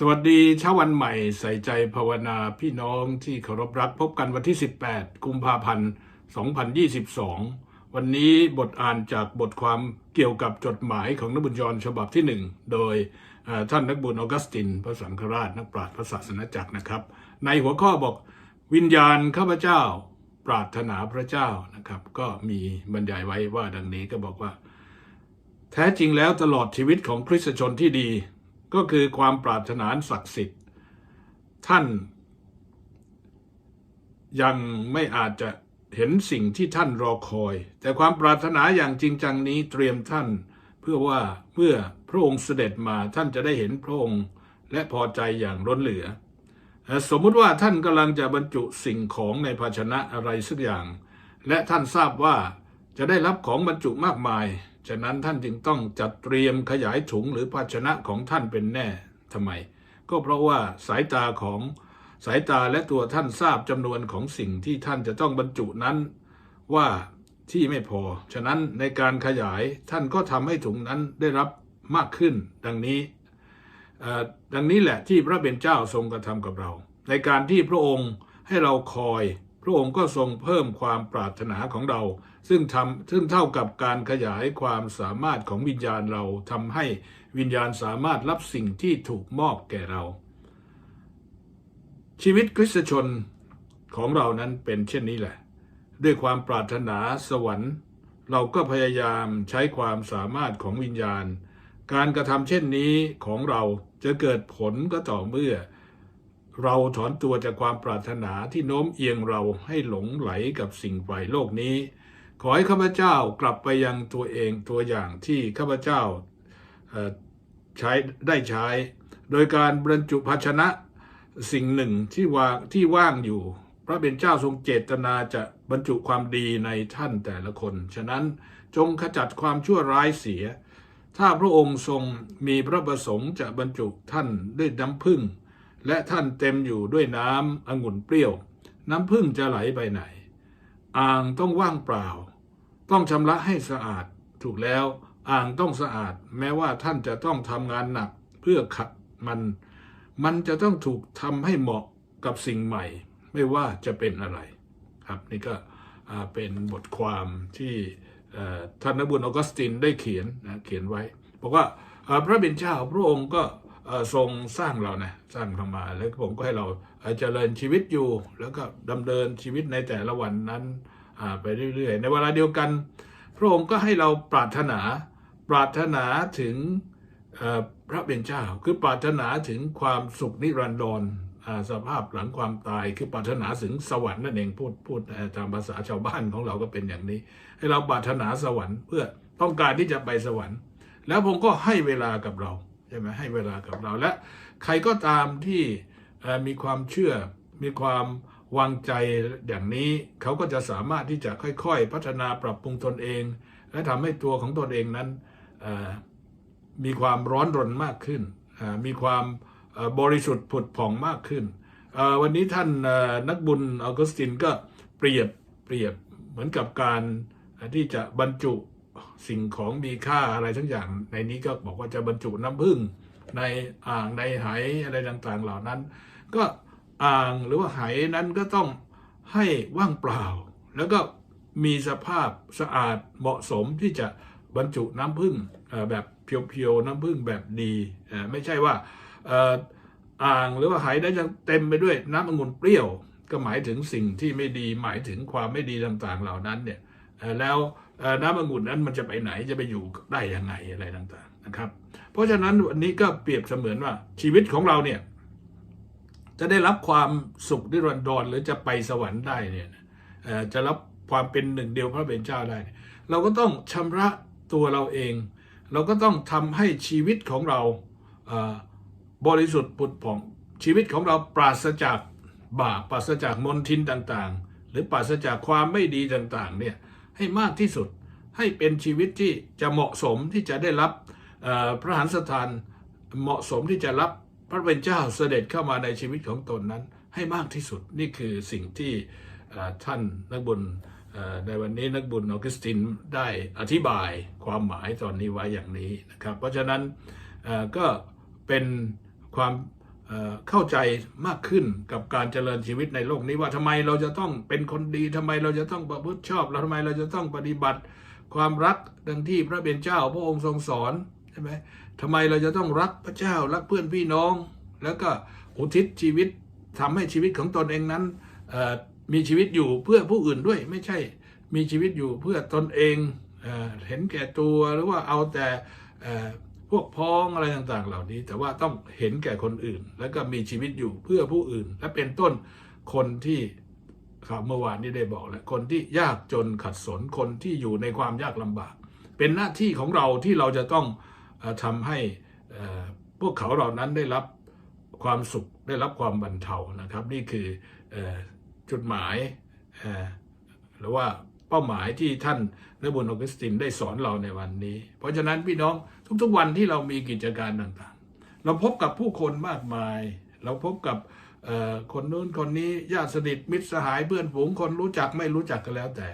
สวัสดีเช้าวันใหม่ใส่ใจภาวนาพี่น้องที่เคารพรักพบกันวันที่ 18 กุมภาพันธ์ 2022 วันนี้บทอ่านจากบทความเกี่ยวกับจดหมายของนักบุญยรฉบับที่หนึ่งโดยท่านนักบุญออกัสติน พระสังฆราชนักปราชญ์พระศาสนาจักรนะครับ ในหัวข้อบอกวิญญาณข้าพเจ้า ปรารถนาพระเจ้านะครับ ก็มีบรรยายไว้ว่าดังนี้ก็บอกว่า แท้จริงแล้วตลอดชีวิตของคริสตชนที่ดี ก็คือความปรารถนานศักดิ์สิทธิ์ ท่าน ยังไม่อาจจะเห็นสิ่งที่ท่านรอคอย แต่ความปรารถนาอย่างจริงจังนี้เตรียมท่าน เพื่อว่าเมื่อพระองค์เสด็จมาท่านจะได้เห็นพระองค์และพอใจอย่างล้นเหลือเอ่อสมมุติว่าท่านกำลังจะบรรจุสิ่งของในภาชนะอะไรสักอย่าง และท่านทราบว่าจะได้รับของบรรจุมากมาย ฉะนั้นท่านจึงต้องจัดเตรียมขยายถุงหรือภาชนะของท่านเป็นแน่ทำไม ก็เพราะว่าสายตาของสายตาและตัวท่านทราบจำนวนของสิ่งที่ท่านจะต้องบรรจุนั้น ว่าที่ไม่พอ ฉะนั้นในการขยายท่านก็ทำให้ถุงนั้นได้รับมากขึ้น ดังนี้ดังนี้แหละที่พระเป็นเจ้าทรงกระทำกับเรา ในการที่พระองค์ให้เราคอย ระองค์ก็ทรงเพิ่มความปรารถนาของเรา ซึ่งทำซึ่งเท่ากับการขยายความสามารถของวิญญาณเราทำให้วิญญาณสามารถรับสิ่งที่ถูกมอบแก่เรา ชีวิตคริสตชนของเรานั้นเป็นเช่นนี้แหละ ด้วยความปรารถนาสวรรค์ เราก็พยายามใช้ความสามารถของวิญญาณ การกระทำเช่นนี้ของเราจะเกิดผลก็ต่อเมื่อ เราถอนตัวจากความปรารถนาที่โน้มเอียงเราให้หลงไหลกับสิ่งฝ่ายโลกนี้ ขอให้ข้าพเจ้ากลับไปยังตัวเองตัวอย่างที่ข้าพเจ้าใช้ได้ใช้ โดยการบรรจุภาชนะสิ่งหนึ่งที่วางที่ว่างอยู่ พระเป็นเจ้าทรงเจตนาจะบรรจุความดีในท่านแต่ละคน ฉะนั้นจงขจัดความชั่วร้ายเสีย ถ้าพระองค์ทรงมีพระประสงค์จะบรรจุท่านด้วยน้ำพึ่ง และท่านเต็มอยู่ด้วยน้ำองุ่นเปรี้ยว น้ำพึ่งจะไหลไปไหน อ่างต้องว่างเปล่า ต้องชำระให้สะอาด ถูกแล้วอ่างต้องสะอาด แม้ว่าท่านจะต้องทำงานหนักเพื่อขัดมัน มันจะต้องถูกทำให้เหมาะกับสิ่งใหม่ ไม่ว่าจะเป็นอะไร ครับนี่ก็เป็นบทความที่ท่านนบุญออกัสตินได้เขียนนะเขียนไว้ บอกว่าพระบิดเจ้าพระองค์ก็ ทรงสร้างเรานะสร้างเรามา แล้วผมก็ให้เราเจริญชีวิตอยู่ แล้วก็ดำเนินชีวิตในแต่ละวันนั้นไปเรื่อยๆ ในเวลาเดียวกัน พระองค์ก็ให้เราปรารถนาปรารถนาถึงพระเป็นเจ้า คือปรารถนาถึงความสุขนิรันดรสภาพหลังความตายคือปรารถนาถึงสวรรค์นั่นเองพูดพูดตามภาษาชาวบ้านของเราก็เป็นอย่างนี้ ให้เราปรารถนาสวรรค์เพื่อต้องการที่จะไปสวรรค์ แล้วผมก็ให้เวลากับเรา ช่ไหมให้เวลากับเราและใครก็ตามที่มีความเชื่อมีความวางใจอย่างนี้เขาก็จะสามารถที่จะค่อยๆ พัฒนาปรับปรุงตนเอง และทำให้ตัวของตนเองนั้นมีความร้อนรนมากขึ้น มีความบริสุทธิ์ผุดผ่องมากขึ้น วันนี้ท่านนักบุญออกุสตินก็เปรียบเปรียบเหมือนกับการที่จะบรรจุ สิ่งของมีค่าอะไรทั้งอย่างในนี้ก็บอกว่าจะบรรจุน้ำผึ้งในอ่างในไหอะไรต่างๆ เหล่านั้น ก็อ่างหรือว่าไหนั้นก็ต้องให้ว่างเปล่า แล้วก็มีสภาพสะอาดเหมาะสมที่จะบรรจุน้ำผึ้งแบบเพียวๆน้ำผึ้งแบบดีไม่ใช่ว่าอ่างหรือว่าไหนั้นจะเต็มไปด้วยน้ำองุ่นเปรี้ยว ก็หมายถึงสิ่งที่ไม่ดีหมายถึงความไม่ดีต่างๆเหล่านั้นเนี่ยแล้ว น้ำองุ่นนั้นมันจะไปไหนจะไปอยู่ได้ยังไงอะไรต่างๆนะครับ เพราะฉะนั้นวันนี้ก็เปรียบเสมือนว่าชีวิตของเราเนี่ยจะได้รับความสุขนิรันดรหรือจะไปสวรรค์ได้เนี่ยจะรับความเป็นหนึ่งเดียวพระเป็นเจ้าได้เนี่ยเราก็ต้องชำระตัวเราเอง เราก็ต้องทำให้ชีวิตของเราบริสุทธิ์ผุดผ่องชีวิตของเราปราศจากบาปปราศจากมลทินต่างๆ หรือปราศจากความไม่ดีต่างๆเนี่ย ให้มากที่สุด ให้เป็นชีวิตที่จะเหมาะสมที่จะได้รับพระหันสถานเหมาะสมที่จะรับพระเป็นเจ้าเสด็จเข้ามาในชีวิตของตนนั้น ให้มากที่สุดนี่คือสิ่งที่ท่านนักบุญในวันนี้นักบุญออกิสตินได้อธิบายความหมายตอนนี้ไว้อย่างนี้นะครับ เพราะฉะนั้นก็เป็นความ เข้าใจมากขึ้นกับการเจริญชีวิตในโลกนี้ว่าทำไมเราจะต้องเป็นคนดีทำไมเราจะต้องประพฤติชอบแล้วทำไมเราจะต้องปฏิบัติความรักดังที่พระเป็นเจ้าพระองค์ทรงสอนใช่ไหมทำไมเราจะต้องรักพระเจ้ารักเพื่อนพี่น้อง แล้วก็อุทิศชีวิตทำให้ชีวิตของตนเองนั้นมีชีวิตอยู่เพื่อผู้อื่นด้วยไม่ใช่มีชีวิตอยู่เพื่อตนเองเอเห็นแก่ตัวหรือว่าเอาแต่ พวกพ้องอะไรต่างๆ เหล่านี้ แต่ว่าต้องเห็นแก่คนอื่น แล้วก็มีชีวิตอยู่เพื่อผู้อื่น และเป็นต้นคนที่ครับเมื่อวานนี้ได้บอกแล้วคนที่ยากจนขัดสนคนที่อยู่ในความยากลำบาก เป็นหน้าที่ของเราที่เราจะต้องเออทำให้พวกเขาเหล่านั้นได้รับความสุขได้รับความบรรเทานะครับ นี่คือจุดหมายหรือว่า เป้าหมายที่ท่านพระบุญออกุสตินได้สอนเราในวันนี้ เพราะฉะนั้นพี่น้องทุกๆวันที่เรามีกิจการต่างๆ เราพบกับผู้คนมากมาย เราพบกับคนนู้นคนนี้ญาติสนิทมิตรสหายเพื่อนฝูงคนรู้จักไม่รู้จักก็แล้วแต่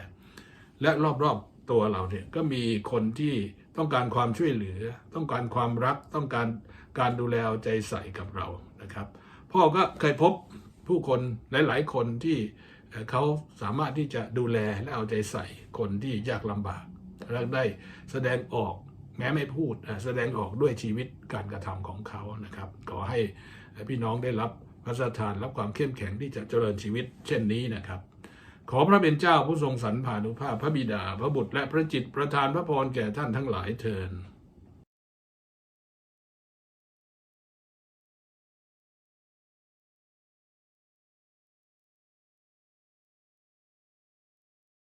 และรอบๆตัวเราเนี่ยก็มีคนที่ต้องการความช่วยเหลือ ต้องการความรักต้องการการดูแลเอาใจใส่กับเรานะครับ พ่อก็เคยพบผู้คนหลาย ๆ คนที่ เขาสามารถที่จะดูแลและเอาใจใส่คนที่ยากลำบากและได้แสดงออกแม้ไม่พูดแสดงออกด้วยชีวิตการกระทำของเขานะครับ ขอให้พี่น้องได้รับพระราชทานรับความเข้มแข็งที่จะเจริญชีวิต เช่นนี้นะครับ ขอพระเป็นเจ้าผู้ทรงสรรพานุภาพพระบิดา พระบุตรและพระจิตประทานพระพรแก่ท่านทั้งหลายเทิน